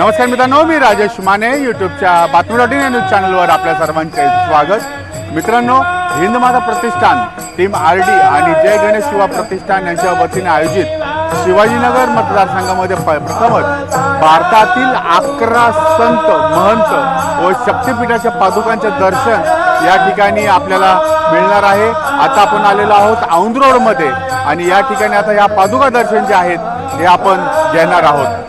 नमस्कार मित्रांनो मी राजेश माने यूट्यूबच्या बातमी डॉट इन या न्यूज चॅनलवर आपल्या सर्वांचे स्वागत. मित्रांनो हिंद माता प्रतिष्ठान टीम आर डी आणि जय गणेश शिवा प्रतिष्ठान यांच्या वतीने आयोजित शिवाजीनगर मतदारसंघामध्ये प्रथमच भारतातील अकरा संत महंत व शक्तिपीठाच्या पादुकांचे दर्शन या ठिकाणी आपल्याला मिळणार आहे. आता आपण आलेलो आहोत औंध रोडमध्ये आणि या ठिकाणी आता या पादुका दर्शन जे आहेत हे आपण घेणार आहोत.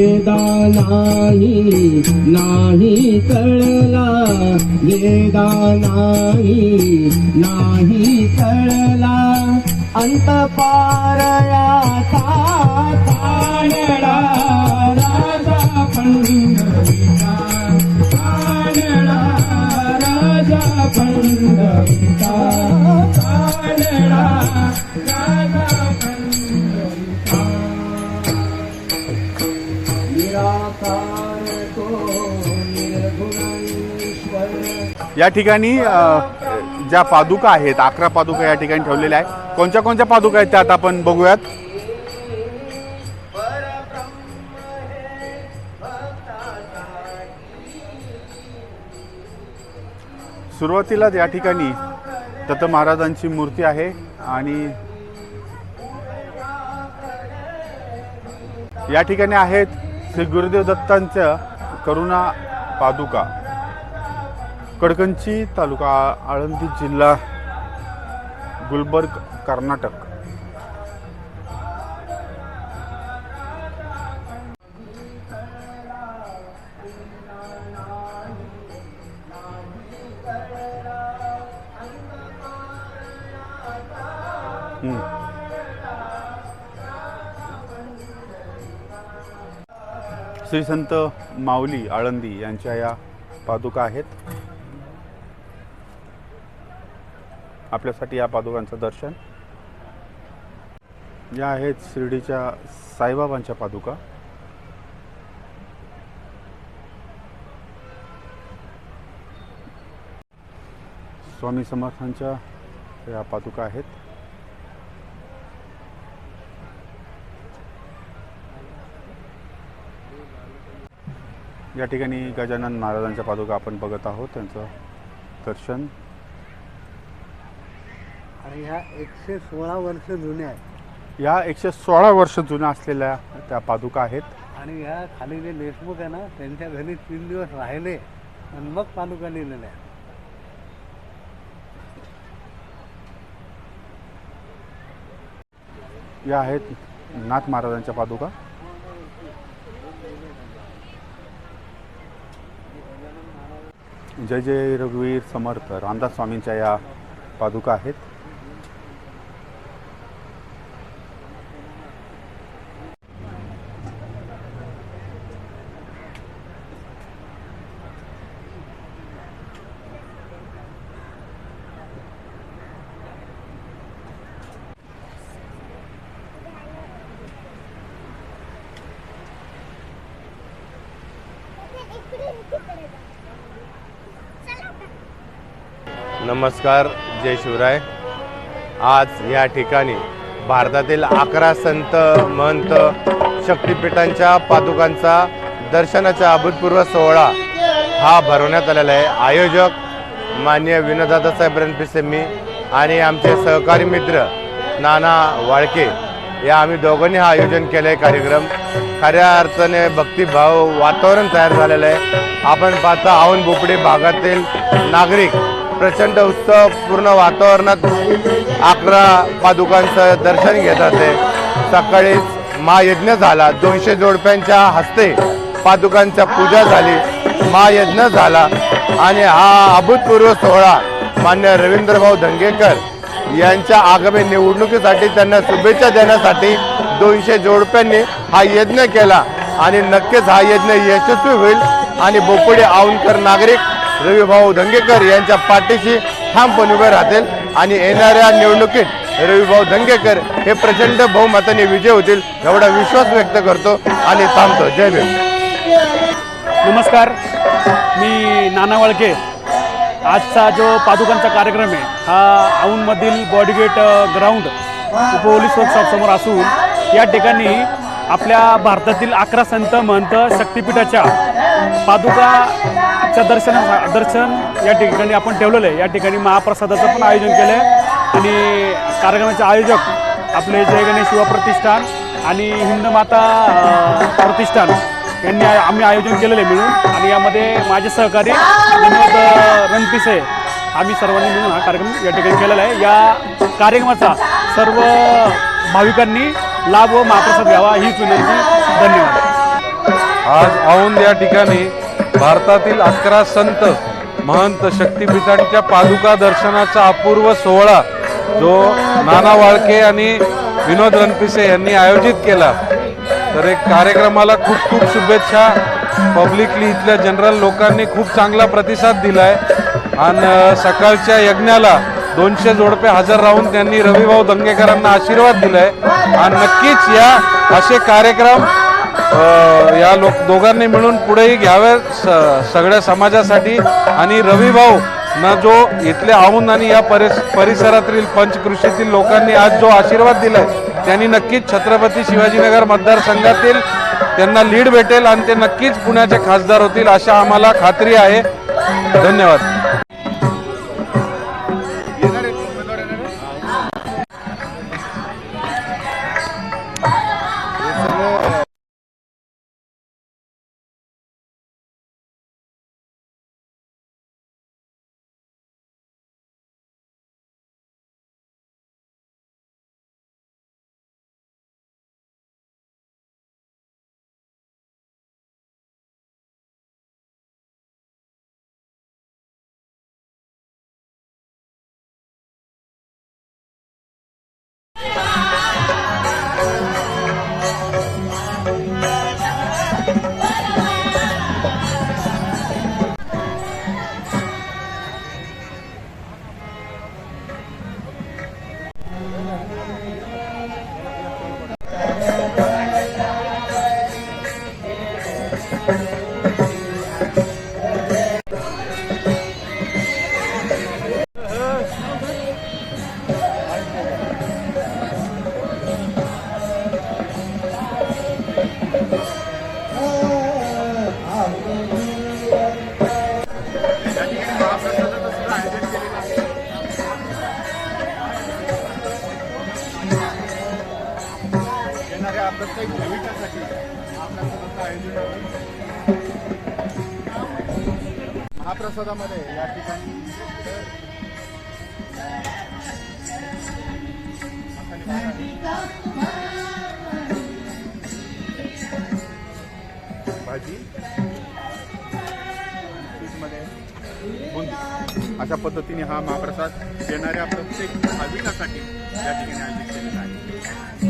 गेदा नाही नाही कळला. गेदा नाही नाही कळला. अंत पारया कानडा या ठिकाणी ज्या पादुका आहेत अकरा पादुका या ठिकाणी ठेवलेल्या आहेत. कोणत्या कोणत्या पादुका आहेत त्यात आपण बघूयात. सुरुवातीलाच या ठिकाणी दत्त महाराजांची मूर्ती आहे आणि या ठिकाणी आहेत श्री गुरुदेव दत्तांच्या करुणा पादुका. कडकंची तालुका आळंदी जिल्हा गुलबर्ग कर्नाटक. श्री संत माऊली आळंदी यांच्या या पादुका आहेत. आपल्यासाठी या पादुकांचं दर्शन. या आहेत शिर्डीच्या साईबाबांच्या पादुका. स्वामी समर्थांच्या या पादुका आहेत. या ठिकाणी गजानन महाराजांच्या पादुका आपण बघत आहोत. त्यांचं दर्शन. आणि ह्या एकशे सोळा वर्ष जुन्या आहेत. या एकशे सोळा वर्ष जुन्या असलेल्या त्या पादुका आहेत. आणि ह्या खाली जे देशमुख आहे ना त्यांच्या घरी तीन दिवस राहिले आणि मग पादुका लिहिलेल्या आहेत. या आहेत नाथ महाराजांच्या पादुका. जय जय रघुवीर समर्थ रामदास स्वामींच्या या पादुका आहेत. नमस्कार जय शिवराय. आज या ठिकाणी भारतातील अकरा संत महंत शक्तिपीठांच्या पादुकांचा दर्शनाचा अभूतपूर्व सोहळा हा भरवण्यात आलेला आहे. आयोजक मान्य विनोदादासाहेब रणपिसेम्मी आणि आमचे सहकारी मित्र नाना वाळके. या आम्ही दोघांनी हा आयोजन केलं आहे कार्यक्रम. खऱ्या अर्थाने भक्तिभाव वातावरण तयार झालेलं आहे. आपण पाहता औंध बोपडे भागातील नागरिक प्रचंड उत्सव पूर्ण वातावरणात अकरा पादुकांचं दर्शन घेतात ते सकाळीच महायज्ञ झाला. दोनशे जोडप्यांच्या हस्ते पादुकांच्या पूजा झाली. महायज्ञ झाला. आणि हा अभूतपूर्व सोहळा मान्य रवींद्रभाऊ धंगेकर यांच्या आगामी निवडणुकीसाठी त्यांना शुभेच्छा देण्यासाठी दोनशे जोडप्यांनी हा यज्ञ केला. आणि नक्कीच हा यज्ञ यशस्वी होईल. आणि बोपडे औंधकर नागरिक रविभाऊ धंगेकर यांच्या पाठीशी ठामपणे उभे राहतील आणि येणाऱ्या निवडणुकीत रविभाऊ धंगेकर हे प्रचंड बहुमताने विजय होतील एवढा विश्वास व्यक्त करतो आणि थांबतो. जय भीम. नमस्कार. मी नाना वळके. आजचा जो पादुकांचा कार्यक्रम आहे हा औंधमधील बॉडीगेट ग्राउंड पोलीस वर्कशॉपसमोर असून या ठिकाणी आपल्या भारतातील अकरा संत महंत शक्तिपीठाच्या पादुकाच्या दर्शन दर्शन या ठिकाणी आपण ठेवलेलं आहे. या ठिकाणी महाप्रसादाचं पण आयोजन केलं आहे आणि कार्यक्रमाचे आयोजक आपले जय गणेश युवा प्रतिष्ठान आणि हिंदमाता प्रतिष्ठान यांनी आम्ही आयोजन केलेलं आहे मिळून. आणि यामध्ये माझे सहकारी विनोद रणपिसे आम्ही सर्वांनी मिळून हा कार्यक्रम या ठिकाणी केलेला आहे. या कार्यक्रमाचा सर्व भाविकांनी लाभ व महाप्रसाद घ्यावा हीच विनंती. धन्यवाद. आज औंध या ठिकाणी भारतातील अकरा संत महंत शक्तिपीठांच्या पादुका दर्शनाचा अपूर्व सोहळा जो नाना वाळके आणि विनोद रणपिसे यांनी आयोजित केला. तर एक कार्यक्रमाला खूप खूप शुभेच्छा. पब्लिकली इथल्या जनरल लोकांनी खूप चांगला प्रतिसाद दिला आहे आणि सकाळच्या यज्ञाला दोनशे जोडपे हजर राहून त्यांनी रविभाऊ दंगेकरांना आशीर्वाद दिलाय. आणि नक्कीच या असे कार्यक्रम या लोक दोघांनी मिळून पुढेही घ्यावे स- सगळ्या समाजासाठी. आणि रविभाऊ ना जो इथले आहून आणि या परिस परिसरातील पंचकृषीतील लोकांनी आज जो आशीर्वाद दिलाय त्यांनी नक्कीच छत्रपती शिवाजीनगर मतदारसंघातील त्यांना लीड भेटेल आणि ते नक्कीच पुण्याचे खासदार होतील अशा आम्हाला खात्री आहे. धन्यवाद. येणाऱ्या प्रत्येक भाविकासाठी आपल्या आयोजन आयोजित महाप्रसादामध्ये या ठिकाणी भाजी अशा पद्धतीने हा महाप्रसाद येणाऱ्या प्रत्येक भाविकासाठी या ठिकाणी आयोजित केलेला आहे.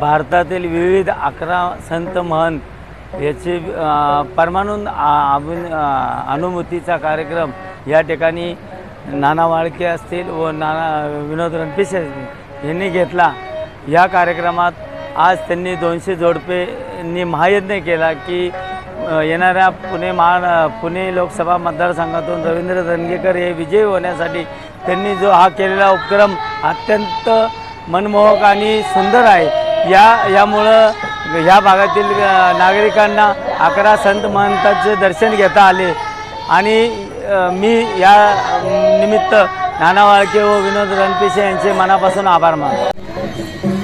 भारतातील विविध अकरा संत महंत याचे परमानंद अभिन अनुभूतीचा कार्यक्रम या ठिकाणी नाना वाळके असतील व नाना विनोद रणपिसे असतील यांनी घेतला. या कार्यक्रमात आज त्यांनी दोनशे जोडपेंनी महायज्ञ केला की येणाऱ्या पुणे महा पुणे लोकसभा मतदारसंघातून रवींद्र धनगेकर हे विजयी होण्यासाठी त्यांनी जो हा केलेला उपक्रम अत्यंत मनमोहक आणि सुंदर आहे. या यामुळं ह्या भागातील नागरिकांना अकरा संत महंतांचे दर्शन घेता आले. आणि मी या निमित्त नाना वाळके व विनोद रणपिसे यांचे मनापासून आभार मानतो.